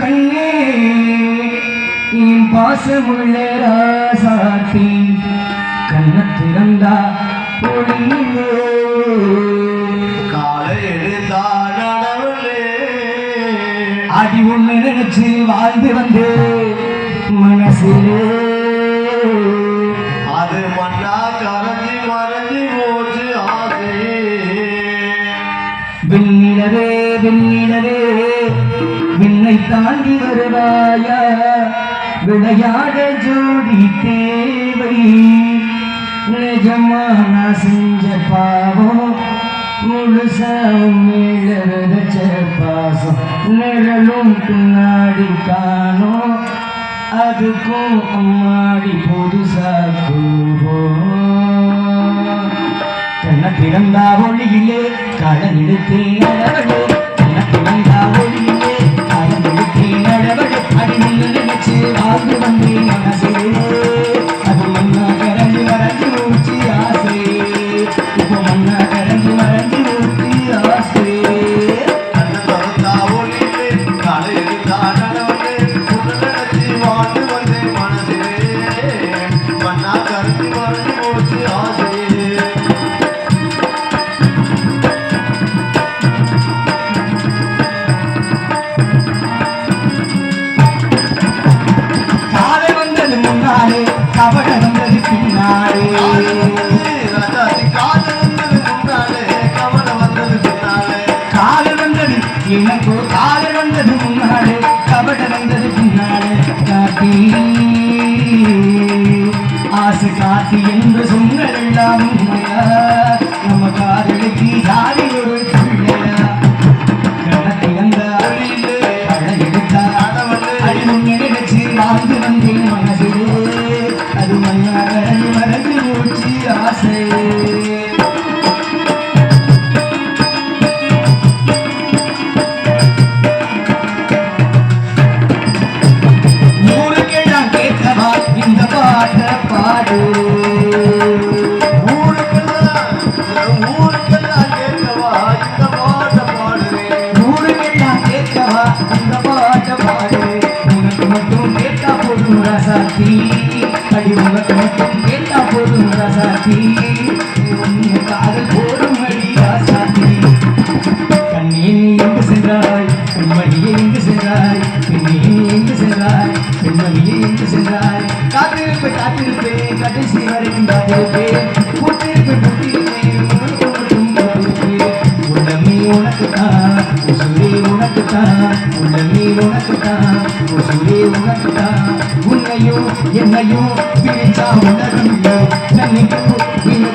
கண்ணே என் பாசமுள்ள ராசாத்தி. கண்ண திறந்தா ஒளியிலே காலை எழுந்தாடவளே அடி ஒண்ணு நினைச்சு வாழ்ந்து வந்து மனசிலே. அது மண்ணா கரைஞ்சி மறைஞ்சி போச்சு ஆசையே. விண்ணிலவே விண்ணிலவே விண்ணை தாண்டி வருவாயா? விளையாட ஜோடி தேவை. நிஜமா நான் செஞ்ச பாவம் முழுசா மேல பாசம் நிழலும் பின்னாடி காணோம். அதுக்கும் அம்மாடி புதுசா கூவோம் கண்ண திறந்தா ஒளியிலே கடல் எடுத்தே முன்னாலே கபட வந்தது பின்னாலே ராஜாதி காதல் வந்தது முன்னாலே கவலை வந்தது பின்னாலே காதல் வந்தது எனக்கோ காதல் வந்தது முன்னாலே கபட வந்தது பின்னாலே காட்டி ஆசை காட்டி என்று சொன்னது எல்லாம் உண்மையா நம்ம காதலுக்கு ஜாதி ஒரு பிள்ளையா கணக்கு வந்த ஒளியிலே, அழகு எடுத்தா ஆடவளே, அடிமுன் நினைச்சு வாழ்ந்து வந்தேன் மனசிலே அடி உனக்கு போதும் ரசாத்தி உன்னை காதல் போடும் ராசாத்தி நீ எங்கு சென்றாய் பெண்மணியே எங்கு சென்றாய் நீ எங்கு சென்றாய் பெண்மணியே எங்கு சென்றாய் கடைசி வரைக்கும் உனக்கு உள்ளமே உனக்கு தான் உனக்கு உள்ளமே உனக்கு தான் உசுரே உன்னையும் என்னையும் பிரிச்சா உணரும் இல்லை